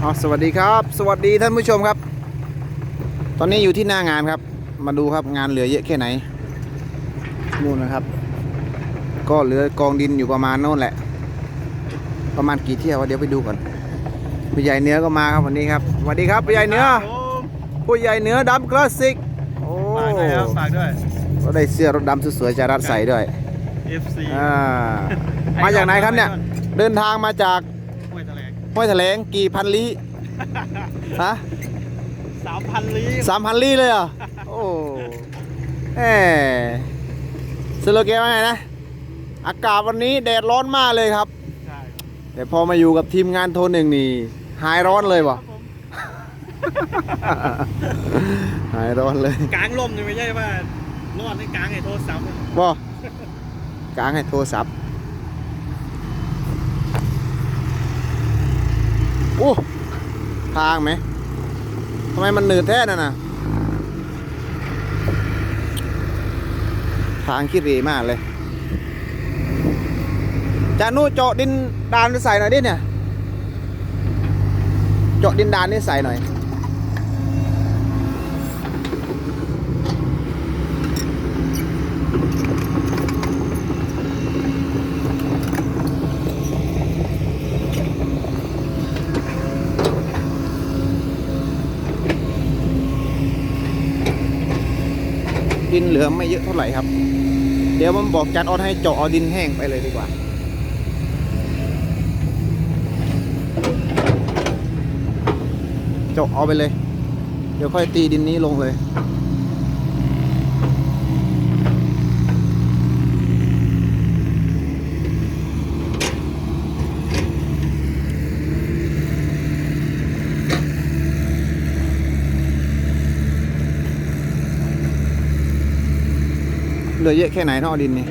เอาสวัสดีครับ สวัสดีท่านผู้ชมครับ ตอนนี้อยู่ที่หน้างานครับ มาดูครับงานเหลือเยอะแค่ไหนนู่นนะครับ ก็เหลือกองดินอยู่ประมาณโน่นแหละ ประมาณกี่เที่ยววะเดี๋ยวไปดูก่อนผู้ใหญ่เนื้อก็มาครับวันนี้ครับสวัสดีครับผู้ใหญ่เนื้อผู้ใหญ่เนื้อดำคลาสสิกโอ้ฝากด้วยครับฝากด้วยก็ได้เสื้อรถดำสวยๆจะรัดใส่ด้วย FC อ่ามาจากไหนครับเนี่ย เดินทางมาจาก ห้วยแถลงห้วยแถลงกี่พันลี้ฮะสามพันลี้สามพันลี้เลยเหรอโอ้แหมสโลแกนว่าไงนะ อากาศวันนี้แดดร้อนมากเลยครับใช่แต่พอมาอยู่กับทีมงานโทรหนึ่งนี่หายร้อนเลยบ่ครับผมหายร้อนเลยกลางลมนี่ไม่ใช่ว่ารอดในกลางไอ้โทรศัพท์บ่กลางให้โทรศัพท์ โอ้ทางไหมทำไมมันหนืดแท้น่ะนะทางขี้รีมากเลยจานุเจาะดินดานใส่หน่อยดิเนี่ย เจาะดินดานนี่ใส่หน่อย ดินเหลือไม่เยอะเท่าไหร่ครับ เดี๋ยวมันบอกจัดออดให้เจาะเอาดินแห้งไปเลยดีกว่าเจาะเอาไปเลย เดี๋ยวค่อยตีดินนี้ลงเลย ลือเยอะแค่ไหนเนาะดินนี่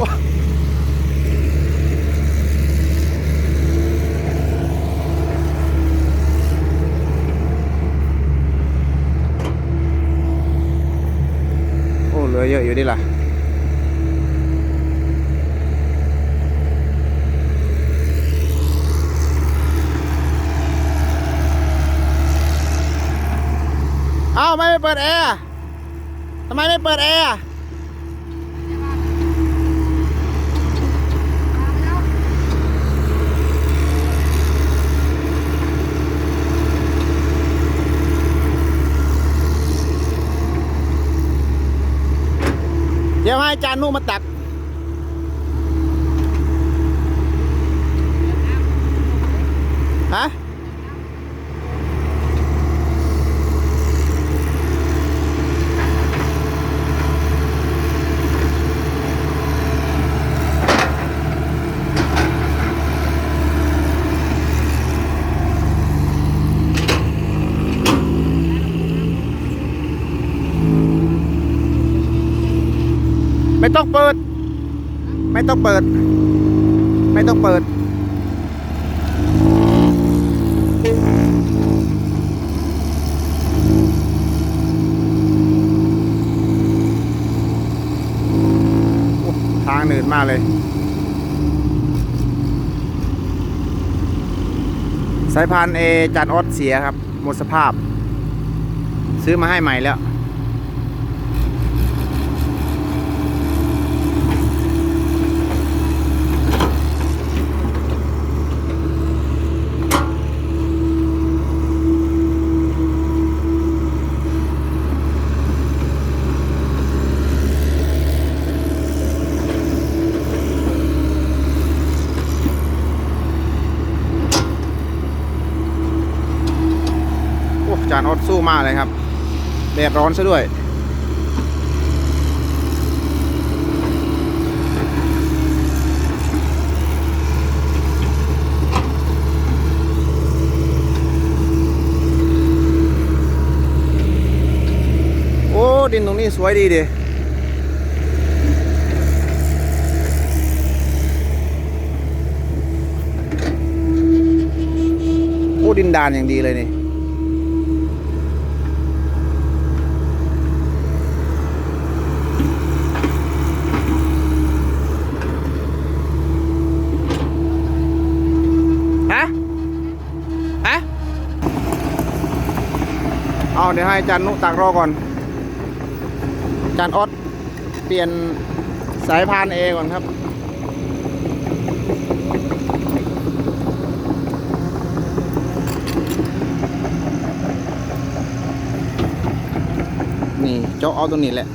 ว้าโอ้เหลือเยอะอยู่ดิล่ะ เอ้าไม่เปิดแอร์ทำไมไม่เปิดแอร์เดี๋ยวให้จานนุมาตักฮะ ไม่ต้องเปิด ไม่ต้องเปิด ไม่ต้องเปิด ทางหนืดมากเลย สายพานเอจันออดเสียครับ หมดสภาพ ซื้อมาให้ใหม่แล้ว สู้มากเลยครับแดดร้อนซะด้วยโอ้ดินตรงนี้สวยดีดิโอ้ดินดานอย่างดีเลยนี่ เดี๋ยวให้อาจารย์นุตักรอก่อนอาจารย์ออดเปลี่ยนสายพานเอก่อนครับนี่เจาะเอาตรงนี้แหละ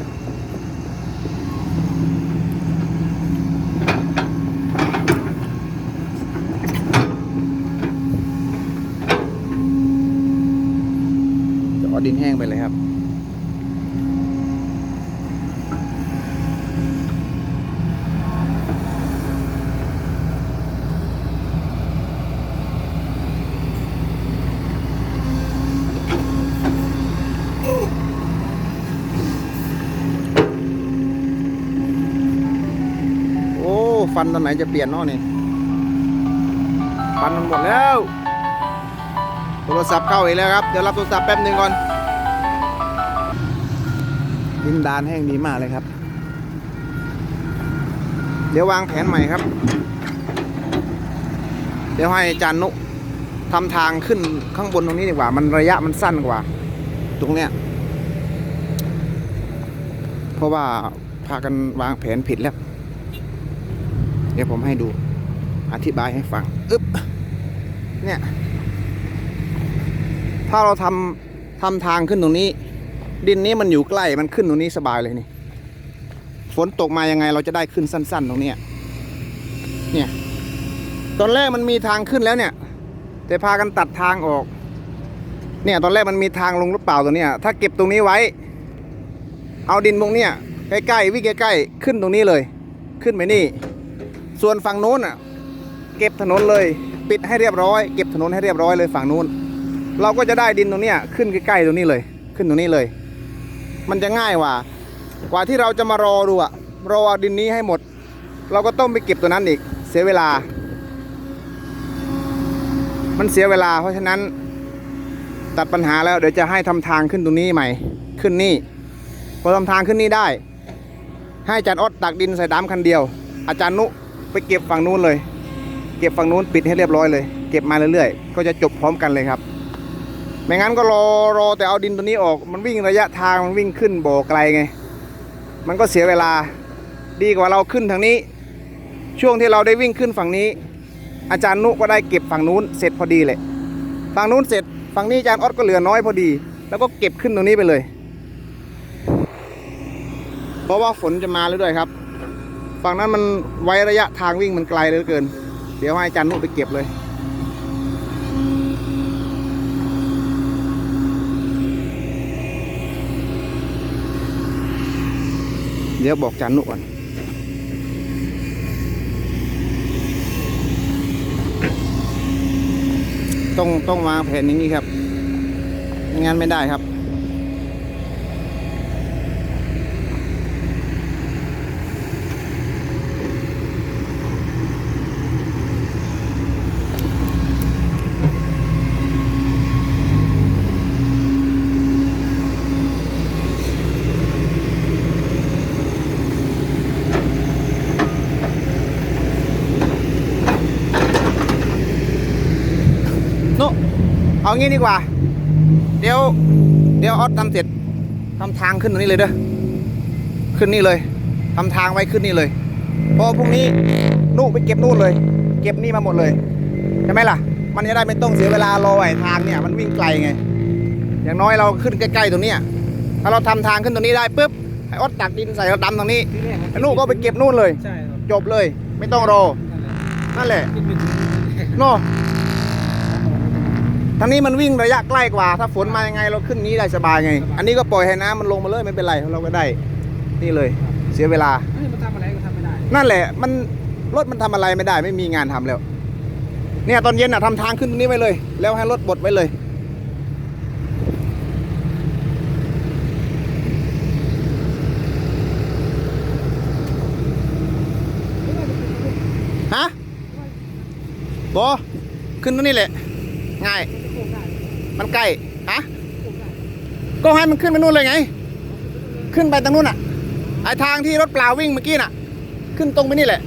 เดี๋ยวเอาดินแห้งไปเลยครับ โอ้ ฟันตอนไหนจะเปลี่ยนเนาะนี่ฟันมันหมดแล้ว โทรศัพท์เข้าอีกแล้วครับ เดี๋ยวรับโทรศัพท์แป๊บหนึ่งก่อนดินดานแห้งดีมากเลยครับ เดี๋ยววางแผนใหม่ครับ เดี๋ยวให้อาจารย์นุทำทางขึ้นข้างบนตรงนี้ดีกว่า มันระยะมันสั้นกว่า ตรงเนี้ย เพราะว่าพากันวางแผนผิดแล้ว เดี๋ยวผมให้ดูอธิบายให้ฟังอึ๊บเนี่ย ถ้าเราทำทำทางขึ้นตรงนี้ ดินนี้มันอยู่ใกล้มันขึ้นตรงนี้สบายเลยนี่ ฝนตกมายังไงเราจะได้ขึ้นสั้น ๆ ตรงเนี้ยเนี่ยตอนแรกมันมีทางขึ้นแล้วเนี่ย แต่พากันตัดทางออก เนี่ยตอนแรกมันมีทางลงหรือเปล่าตัวเนี้ย ถ้าเก็บตรงนี้ไว้ เอาดินตรงเนี้ยใกล้ๆวิ่งใกล้ๆขึ้นตรงนี้เลย ขึ้นไปนี่ ส่วนฝั่งนู้นอะเก็บถนนเลย ปิดให้เรียบร้อย เก็บถนนให้เรียบร้อยเลยฝั่งนู้น เราก็จะได้ดินตรงนี้ขึ้นใกล้ๆตรงนี้เลย ขึ้นตรงนี้เลย มันจะง่ายกว่า กว่าที่เราจะมารอดูอะรอดินนี้ให้หมด เราก็ต้องไปเก็บตัวนั้นอีก เสียเวลา มันเสียเวลา เพราะฉะนั้นตัดปัญหาแล้วเดี๋ยวจะให้ทำทางขึ้นตรงนี้ใหม่ ขึ้นนี่พอทำทางขึ้นนี่ได้ ให้อาจารย์อดตักดินใส่ดำคันเดียว อาจารย์นุ ไปเก็บฝั่งนู้นเลย เก็บฝั่งนู้นปิดให้เรียบร้อยเลย เก็บมาเรื่อยๆ ก็จะจบพร้อมกันเลยครับ ไม่งั้นก็รอรอแต่เอาดินตัวนี้ออก มันวิ่งระยะทางมันวิ่งขึ้นบ่อไกลไง มันก็เสียเวลา ดีกว่าเราขึ้นทางนี้ ช่วงที่เราได้วิ่งขึ้นฝั่งนี้ อาจารย์นุก็ได้เก็บฝั่งนู้นเสร็จพอดีเลย ฝั่งนู้นเสร็จ ฝั่งนี้อาจารย์ออดก็เหลือน้อยพอดี แล้วก็เก็บขึ้นตรงนี้ไปเลย เพราะว่าฝนจะมาแล้วด้วยครับ ฝั่งนั้นมันไว้ระยะทางวิ่งมันไกลเหลือเกิน เดี๋ยวให้อาจารย์นุไปเก็บเลยเดี๋ยวบอกจารย์นุก่อนต้องต้องวางแผนอย่างนี้ครับงั้นไม่ได้ครับ นุ เอางี้ดีกว่า เดี๋ยว เดี๋ยวออสทำเสร็จทำทางขึ้นตรงนี้เลยเด้อขึ้นนี่เลยทำทางไว้ขึ้นนี่เลยพอพรุ่งนี้นู่นไปเก็บนู่นเลย เก็บนี่มาหมดเลยใช่ไหมล่ะ มันจะได้ไม่ต้องเสียเวลารอไอ้ทางเนี่ยมันวิ่งไกลไง อย่างน้อยเราขึ้นใกล้ๆตรงเนี้ยถ้าเราทำทางขึ้นตรงนี้ได้ปุ๊บไอ้ออสตักดินใส่เราดำตรงนี้ที่แรกไอ้นู่นก็ไปเก็บนู่นเลยใช่ครับจบเลย ไม่ต้องรอนั่นแหละขึ้นไปถึงเนาะ ทางนี้มันวิ่งระยะใกล้กว่า ถ้าฝนมายังไงเราขึ้นนี้ได้สบายไง อันนี้ก็ปล่อยให้น้ำมันลงมาเลยไม่เป็นไรเราก็ได้ นี่เลย เสียเวลาเฮ้ยมันทำอะไรก็ทำไม่ได้ นั่นแหละ มันรถมันทำอะไรไม่ได้ ไม่มีงานทำแล้ว เนี่ยตอนเย็นอะทำทางขึ้นตรงนี้ไว้เลย แล้วให้รถบดไว้เลย ฮะบอขึ้นตรงนี้แหละ ง่าย มันใกล้ฮะก็ให้มันขึ้นไปนู่นเลยไง ขึ้นไปตรงนู้นอะไอทางที่รถเปล่าวิ่งเมื่อกี้น่ะ ขึ้นตรงไปนี่แหละ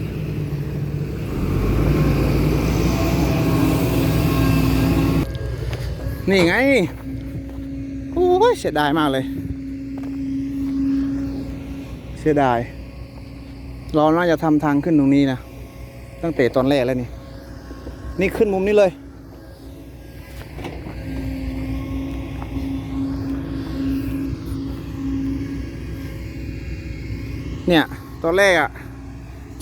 นี่ไงโอ้โอ้ยเสียดายมากเลย เสียดาย เราน่าจะทำทางขึ้นตรงนี้นะ ตั้งแต่ตอนแรกแล้วนี่ นี่ขึ้นมุมนี้เลย เนี่ยตอนแรกอะ่ะ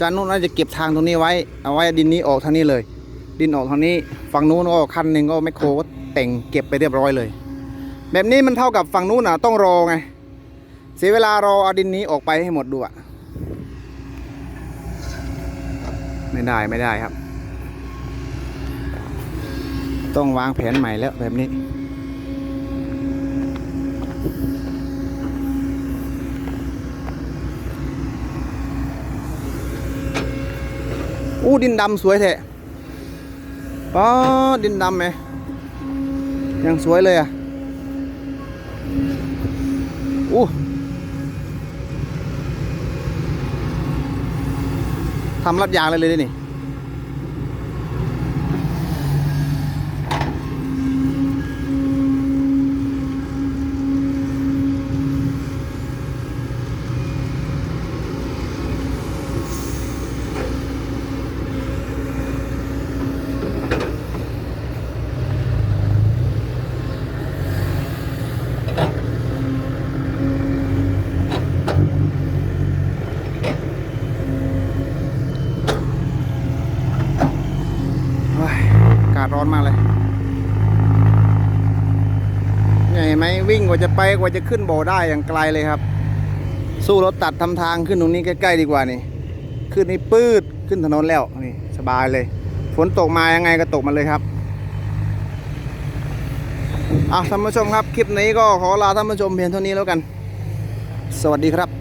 จานนู้นน่าจะเก็บทางตรงนี้ไว้ เอาไว้ดินนี้ออกทางนี้เลย ดินออกทางนี้ฝั่งนู้นก็คันหนึ่งก็แมคโครก็แต่งเก็บไปเรียบร้อยเลย แบบนี้มันเท่ากับฝั่งนู้นอะต้องรอไงเสียเวลารอเอาดินนี้ออกไปให้หมดดูอะไม่ได้ไม่ได้ครับ ต้องวางแผนใหม่แล้วแบบนี้ อู้ดินดำสวยแท้ป้าดินดำไหมยังสวยเลยอะอู้ทำรับยางเลยเลยนี่ โอ้ย อนมากเลยเห็นไหมวิ่งกว่าจะไปกว่าจะขึ้นบ่อได้อย่างไกลเลยครับ สู้รถตัดทำทางขึ้นตรงนี้ใกล้ๆดีกว่านี่ ขึ้นนี่ปืดขึ้นถนนแล้วนี่สบายเลย ฝนตกมายังไงก็ตกมาเลยครับอะท่านผู้ชมครับ คลิปนี้ก็ขอลาท่านผู้ชมเพียงเท่านี้แล้วกัน สวัสดีครับ